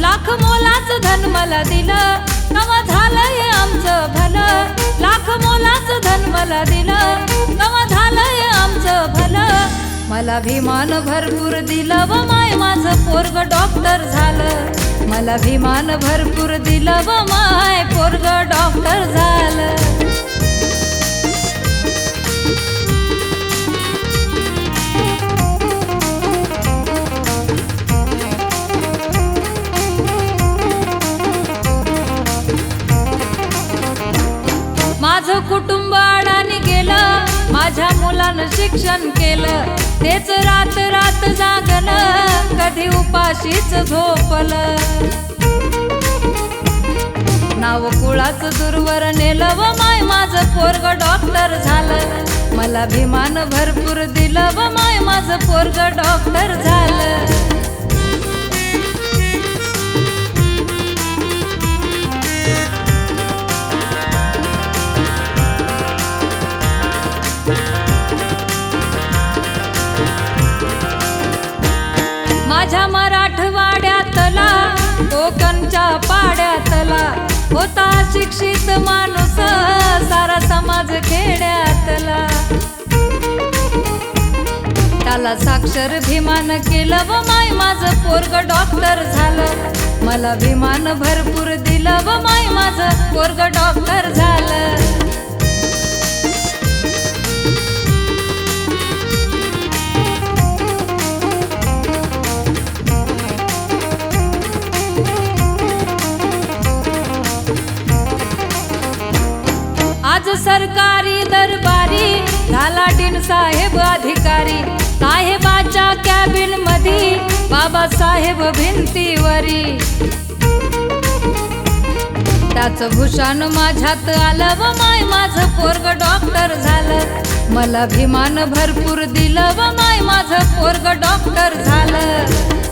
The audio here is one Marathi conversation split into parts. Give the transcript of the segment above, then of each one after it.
लाख मोलाचं धन मला दिलं कवा झालंय आमचं भलं. लाख मोलाचं धन मला दिलं कवा झालंय आमचं भलं. मला भिमान भरपूर दिलं व माय माझं पोरग डॉक्टर झालं. मला विमान भरपूर दिलं व माय पोरग डॉक्टर झालं. माझं कुटुंब अडाणी गेलं माझ्या मुलानं शिक्षण केलं तेच रात रात जागलं कधी उपाशीच झोपलं. नाव कुळाचं दूरवर नेलं व माय माझं पोरग डॉक्टर झालं. मला भिमान भरपूर दिलं व माय माझं पोरग डॉक्टर झालं. माझ्या मराठवाड्यातला कोकणच्या पाड्यातला होता शिक्षित माणूस सारा समाज खेड्यातला. त्याला साक्षर भिमान केलं व माय माझं पोरग डॉक्टर झालं. मला भिमान भरपूर दिलं व माय माझं पोरग डॉक्टर सरकारी दरबारी झालाडीन साहेब अधिकारी साहेबाच्या कॅबिनमध्ये बाबासाहेब भिंतीवरी. त्याचं भूषण माझ्यात आलं व माय माझं पोरग डॉक्टर झालं. मला भिमान भरपूर दिलं व माय माझं पोरग डॉक्टर झालं.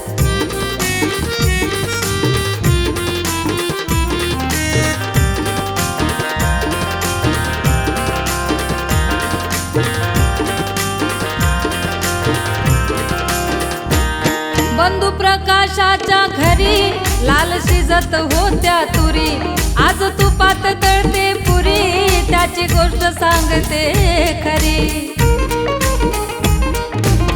बंधू प्रकाशाच्या घरी लाल शिजत होत्या तुरी. आज तुपात तळते पुरी त्याची गोष्ट सांगते खरी.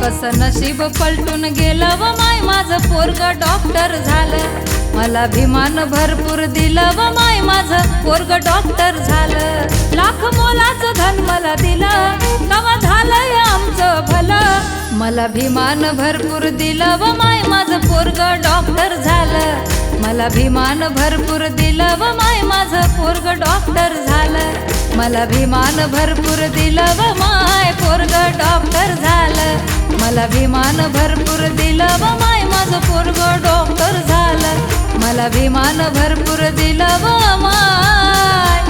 कस नशीब पलटून गेलं व माय माझं पोरग डॉक्टर झालं. मला भिमान भरपूर दिलं व माय माझं पोरग डॉक्टर झालं. लाख मोलाचं धन मला दिलं कवा झालंय आमचं भलं. मला भिमान भरपूर दिलं व माय माझं पोरग डॉक्टर झालं. मला भिमान भरपूर दिलं व माय माझं पोरग डॉक्टर झालं. मला भिमान भरपूर दिलं व माय पोरग डॉक्टर झालं. मला भिमान भरपूर दिलं व माय माझं पोरग डॉक्टर झालं. मला भिमान भरपूर दिलं व माय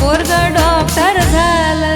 पोरग डॉक्टर झालं